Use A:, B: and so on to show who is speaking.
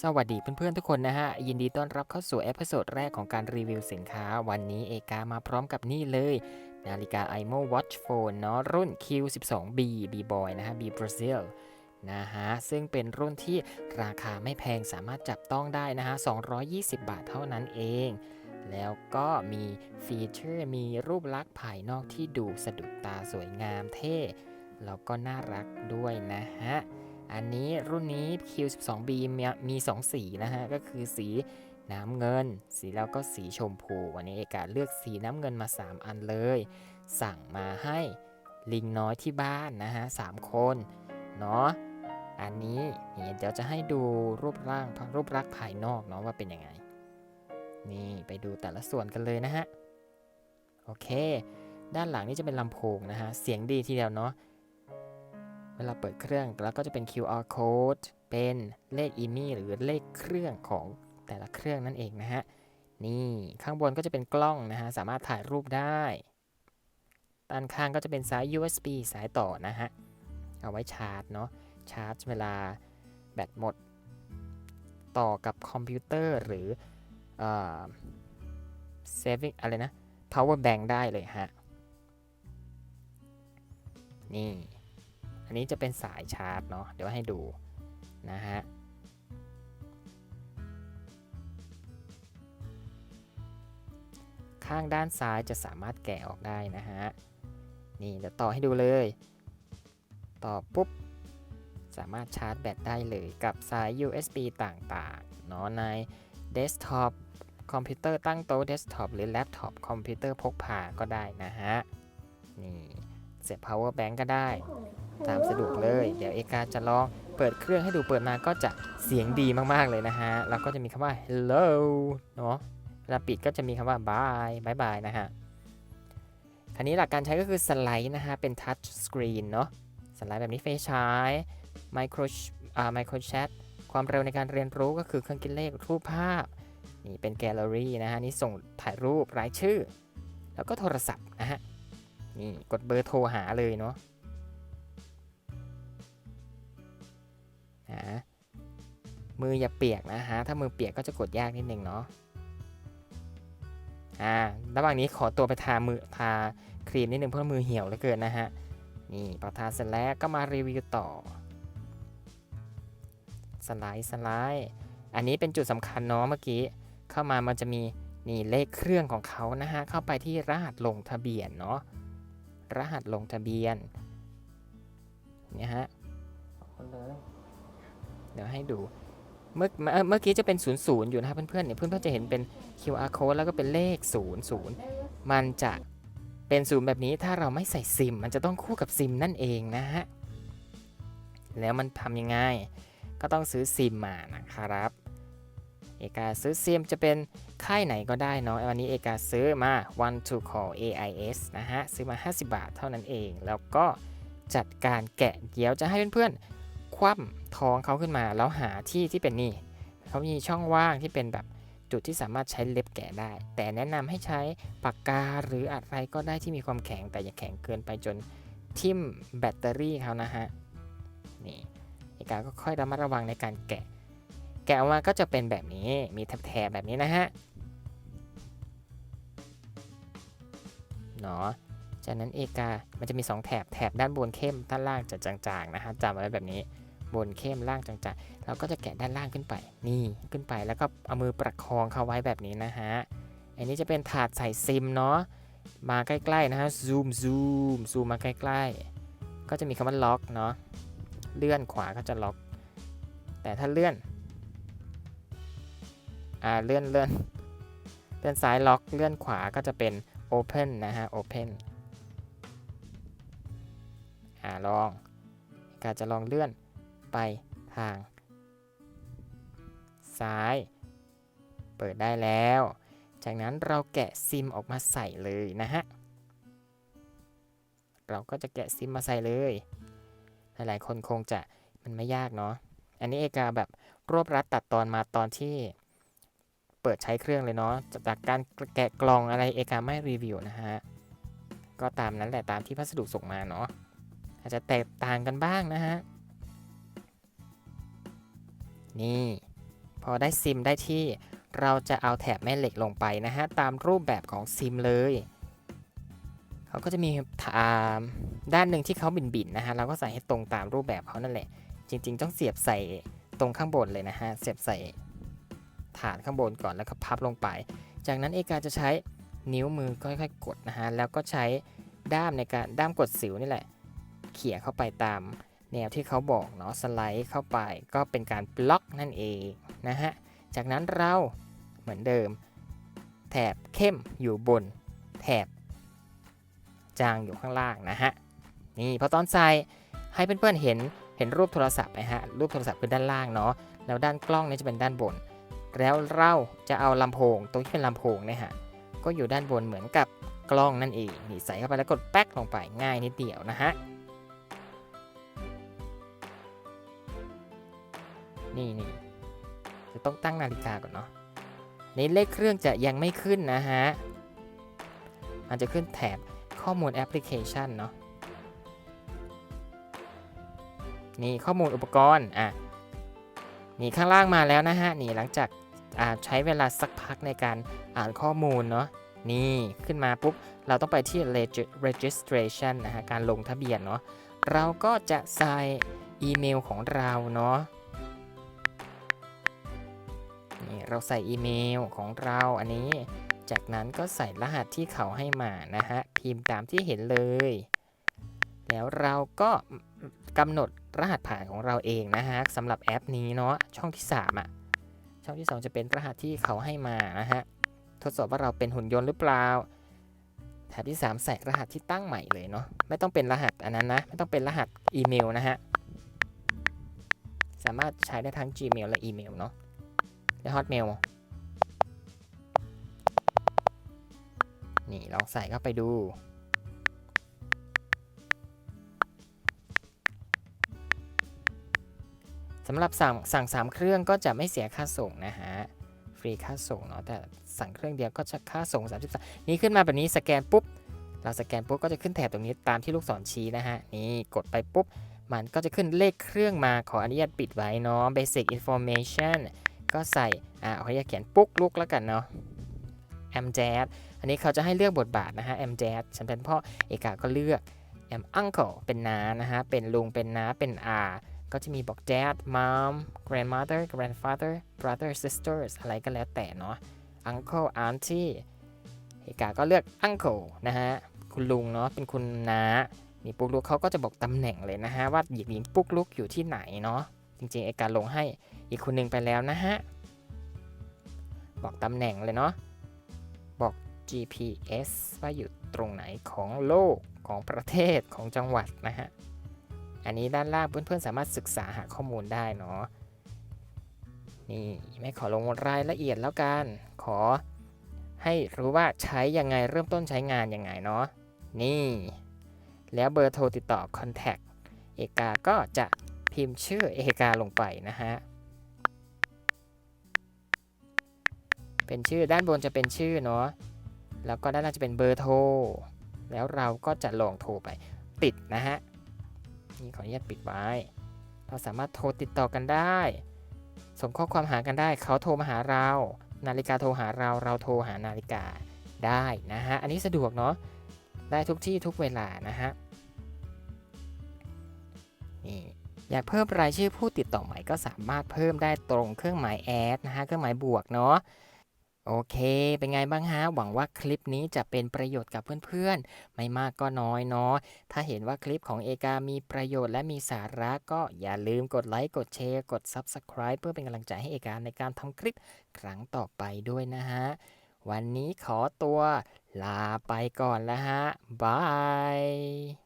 A: สวัสดีเพื่อนๆทุกคนนะฮะ ยินดีต้อนรับเข้าสู่เอพิโซดแรกของการรีวิวสินค้า วันนี้เอกามาพร้อมกับนี่เลย นาฬิกา IMO Watch Phone เนาะรุ่น Q12B B Boy นะฮะ B Brazil นะฮะ ซึ่งเป็นรุ่นที่ราคาไม่แพงสามารถจับต้องได้นะฮะ 220 บาทเท่านั้นเอง แล้วก็มีฟีเจอร์มีรูปลักษณ์ภายนอกที่ดูสะดุดตาสวยงามเท่ แล้วก็น่ารักด้วยนะฮะ อันนี้รุ่นนี้ Q12B มีมี2สีนะฮะ ก็คือสีน้ำเงิน สีแล้วก็สีชมพู วันนี้เอกาเลือกสีน้ำเงินมา 3 อันเลย สั่งมาให้ลิงน้อยที่บ้านนะฮะสามคนเนาะอันนี้เดี๋ยวจะให้ดูรูปร่างรูปลักษณ์ภายนอกเนาะว่าเป็นยังไง นี่ไปดูแต่ละส่วนกันเลยนะฮะ โอเค ด้านหลังนี่จะเป็นลำโพงนะฮะ เสียงดีทีเดียวเนาะ เวลาเปิดเครื่องแล้วก็จะเป็น QR code เป็นเลข IMEI หรือเลขเครื่องของแต่ละเครื่องนั่นเองนะฮะ นี่ข้างบนก็จะเป็นกล้องนะฮะ สามารถถ่ายรูปได้ด้านข้างก็จะเป็นสาย USB สายต่อนะฮะ เอาไว้ชาร์จเนาะ ชาร์จเวลาแบตหมด ต่อกับคอมพิวเตอร์หรือเอ่อ saving อะไรนะ power bank ได้เลยฮะ นี่ อันนี้จะเป็นสายชาร์จเนาะเดี๋ยวให้ดูนะฮะข้างด้านซ้ายจะสามารถแกะออกได้นะฮะนี่เดี๋ยวต่อให้ดูเลย ต่อปุ๊บสามารถชาร์จแบตได้เลยกับสาย USB ต่างๆเนาะในเดสก์ท็อปคอมพิวเตอร์ตั้งโต๊ะเดสก์ท็อปหรือแล็ปท็อปคอมพิวเตอร์พกพาก็ได้นะฮะ นี่เสียบ power bank ก็ได้ ตามสะดวกเลย เดี๋ยวเอกาจะลองเปิดเครื่องให้ดูเปิดมาก็จะเสียงดีมากๆเลยนะฮะ แล้วก็จะมีคำว่า hello เนาะเวลาปิดก็จะมีคำว่า bye bye bye นะฮะคันนี้หลักการใช้ก็คือสไลด์นะฮะ เป็น touch screen เนาะสไลด์แบบนี้ไฟฉาย micro อ่า micro chat ความเร็วในการเรียนรู้ก็คือเครื่องคิดเลขรูปภาพนี่เป็นแกลเลอรี่นะฮะนี่ส่งถ่ายรูปรายชื่อ แล้วก็โทรศัพท์นะฮะนี่กดเบอร์โทรหาเลยเนาะ นะมืออย่าเปียกนะฮะ ถ้ามือเปียกก็จะกดยากนิดนึงเนาะ อ่า ระหว่างนี้ขอตัวไปทามือทาครีมนิดนึงเพราะมือเหี่ยวเหลือเกินนะฮะ นี่พอทาเสร็จแล้วก็มารีวิวต่อ สไลด์สไลด์ อันนี้เป็นจุดสำคัญเนาะเมื่อกี้ เข้ามามันจะมีนี่เลขเครื่องของเขานะฮะ เข้าไปที่รหัสลงทะเบียนเนาะ รหัสลงทะเบียน ให้ดู เมื่อเมื่อกี้จะเป็น 0 0 อยู่นะครับเพื่อนๆเนี่ยเพื่อนๆจะเห็นเป็น QR code แล้วก็เป็นเลข 0 0 มันจะเป็นศูนย์แบบนี้ถ้าเราไม่ใส่ซิม มันจะต้องคู่กับซิมนั่นเองนะฮะแล้วมันทำยังไง ก็ต้องซื้อซิมมานะครับ เอกาซื้อซิมจะเป็นค่ายไหนก็ได้เนาะวันนี้เอกาซื้อมา one to call AIS นะฮะ ซื้อมา 50 บาทเท่านั้นเอง แล้วก็จัดการแกะเดี๋ยวจะให้เพื่อนๆ คว่ำท้องเขาขึ้นมาแล้วหาที่ที่เป็นนี่เขามีช่องว่างที่เป็นแบบจุดที่สามารถใช้เล็บแกะได้ แต่แนะนำให้ใช้ปากกาหรืออะไรก็ได้ที่มีความแข็งแต่อย่าแข็งเกินไปจนทิ่มแบตเตอรี่เขานะฮะนี่เอกาก็ค่อยระมัดระวังในการแกะ แกะออกมาก็จะเป็นแบบนี้มีแถบแบบนี้นะฮะเนาะจากนั้นเอกา มันจะมี 2 แถบ แถบด้านบนเข้ม ด้านล่างจะจางๆ นะฮะจำไว้แบบนี้ บนเข้มล่างจางๆเราก็จะแกะด้านล่างขึ้นไป นี่ขึ้นไปแล้วก็เอามือประคองเขาไว้แบบนี้นะฮะ อันนี้จะเป็นถาดใส่ซิมเนาะ มาใกล้ๆนะฮะ ซูมซูมซูมมาใกล้ๆ ก็จะมีคำว่าล็อกเนาะ เลื่อนขวาก็จะล็อก แต่ถ้าเลื่อน อ่า เลื่อนเลื่อนเลื่อนซ้ายล็อก เลื่อนขวาก็จะเป็น Open นะฮะ Open อ่าลองกาจะลองเลื่อน ไปทาง ซ้าย เปิดได้แล้ว จากนั้นเราแกะซิมออกมาใส่เลยนะฮะ เราก็จะแกะซิมมาใส่เลย หลายๆ คนคงจะมันไม่ยากเนาะ อันนี้เอกาแบบรวบรัดตัดตอนมาตอนที่เปิดใช้เครื่องเลยเนาะ จากการแกะกล่องอะไรเอกาไม่รีวิวนะฮะ ก็ตามนั้นแหละตามที่พัสดุส่งมาเนาะ อาจจะแตกต่างกันบ้างนะฮะ นี่ พอได้ซิมได้ที่เราจะเอาแถบแม่เหล็กลงไปนะฮะ ตามรูปแบบของซิมเลยเขาก็จะมีด้านหนึ่งที่เขาบินๆนะฮะ เราก็ใส่ให้ตรงตามรูปแบบเขานั่นแหละ จริง ๆ ต้องเสียบใส่ตรงข้างบนเลยนะฮะ เสียบใส่ฐานข้างบนก่อนแล้วก็พับลงไป จากนั้นเอกาจะใช้นิ้วมือค่อยๆกดนะฮะ แล้วก็ใช้ด้ามในการด้ามกดสิวนี่แหละ เขี่ยเข้าไปตาม แนวที่เขาบอกเนาะสไลด์เข้าไปก็เป็นการบล็อกนั่นเองนะฮะ จากนั้นเราเหมือนเดิม แถบเข้มอยู่บน แถบ จางอยู่ข้างล่างนะฮะ นี่พอตอนใส่ให้เพื่อนๆเห็นเห็นรูปโทรศัพท์ไหมฮะ รูปโทรศัพท์คือด้านล่างเนาะแล้วด้านกล้องเนี่ยจะเป็นด้านบน แล้วเราจะเอาลำโพงตรงที่เป็นลำโพงเนี่ยฮะก็อยู่ด้านบนเหมือนกับกล้องนั่นเองนี่ใส่เข้าไปแล้วกดแป๊กลงไปง่ายนิดเดียวนะฮะ นี่นี่จะต้องตั้งนาฬิกาก่อนเนาะนี่เลขเครื่องจะยังไม่ขึ้นนะฮะ มันจะขึ้นแถบข้อมูลแอปพลิเคชันเนาะ นี่ข้อมูลอุปกรณ์ อะ นี่ข้างล่างมาแล้วนะฮะ นี่หลังจากใช้เวลาสักพักในการอ่านข้อมูลเนาะ นี่ขึ้นมาปุ๊บ เราต้องไปที่ registration นะฮะ การลงทะเบียนเนาะ เราก็จะใส่อีเมลของเราเนาะ นี่เราใส่อีเมลของเราอันนี้ จากนั้นก็ใส่รหัสที่เขาให้มานะฮะพิมพ์ตามที่เห็นเลย แล้วเราก็กำหนดรหัสผ่านของเราเองนะฮะสำหรับแอปนี้เนาะช่องที่3อะช่องที่ 2 จะเป็นรหัสที่เขาให้มานะฮะทดสอบว่าเราเป็นหุ่นยนต์หรือเปล่าแถบที่ 3 ใส่รหัสที่ตั้งใหม่เลยเนาะไม่ต้องเป็นรหัสอันนั้นนะไม่ต้องเป็นรหัสอีเมลนะฮะสามารถใช้ได้ทั้ง Gmail และอีเมลเนาะ และ Hotmail นี่ลองใส่เข้าไปดู สำหรับสั่งสั่งสามเครื่องก็จะไม่เสียค่าส่งนะฮะ ฟรีค่าส่งเนาะแต่สั่งเครื่องเดียวก็จะค่าส่ง 33 นี่ขึ้นมาแบบนี้สแกนปุ๊บ เราสแกนปุ๊บก็จะขึ้นแถบตรงนี้ตามที่ลูกศรชี้นะฮะ นี่กดไปปุ๊บ มันก็จะขึ้นเลขเครื่องมาขออนุญาตปิดไว้เนาะ basic information ก็ใส่อ่าขออนุญาตเขียนปุ๊กลุกแล้วกันเนาะ am jazz อันนี้เขาจะให้เลือกบทบาทนะฮะ am jazz ฉันเป็นพ่อเอกาก็เลือก am uncle เป็นน้านะฮะเป็นลุงเป็นน้าเป็นอาก็จะมีบอก dad mom grandmother grandfather brother sisters อะไรก็แล้วแต่เนาะ uncle auntie เอกาก็เลือก uncle นะฮะคุณลุงเนาะเป็นคุณน้านี่ปุ๊กลุกเขาก็จะบอกตำแหน่งเลยนะฮะว่าหญิงหญิงปุ๊กลุกอยู่ที่ไหนเนาะ ริงๆเอกาลงให้อีกคนหนึ่งไปแล้วนะฮะ บอกตำแหน่งเลยเนาะ บอก GPS ว่าอยู่ตรงไหนของโลกของประเทศของจังหวัดนะฮะ อันนี้ด้านล่างเพื่อนๆสามารถศึกษาหาข้อมูลได้เนาะ นี่ไม่ขอลงรายละเอียดแล้วกัน ขอให้รู้ว่าใช้ยังไงเริ่มต้นใช้งานยังไงเนาะ นี่ แล้วเบอร์โทรติดต่อ Contact เอกาก็จะ พิมพ์ชื่อเอกาลงไปนะฮะ เป็นชื่อด้านบนจะเป็นชื่อเนาะ แล้วก็ด้านล่างจะเป็นเบอร์โทร แล้วเราก็จะลองโทรไปติดนะฮะ นี่ขออนุญาตปิดไว้ เราสามารถโทรติดต่อกันได้ ส่งข้อความหากันได้ เขาโทรมาหาเรา นาฬิกาโทรหาเรา เราโทรหานาฬิกาได้นะฮะ อันนี้สะดวกเนาะ ได้ทุกที่ทุกเวลานะฮะ นี่ อยากเพิ่มรายชื่อผู้ติดต่อใหม่ก็สามารถเพิ่มได้ตรงเครื่องหมายแอดนะฮะเครื่องหมายบวกเนาะโอเค เป็นไงบ้างฮะ หวังว่าคลิปนี้จะเป็นประโยชน์กับเพื่อนๆ ไม่มากก็น้อยเนาะ ถ้าเห็นว่าคลิปของเอกามีประโยชน์และมีสาระก็อย่าลืมกดไลค์ กดแชร์ กด Subscribe เพื่อเป็นกำลังใจให้เอกาในการทำคลิปครั้งต่อไปด้วยนะฮะ วันนี้ขอตัวลาไปก่อนแล้วฮะ บาย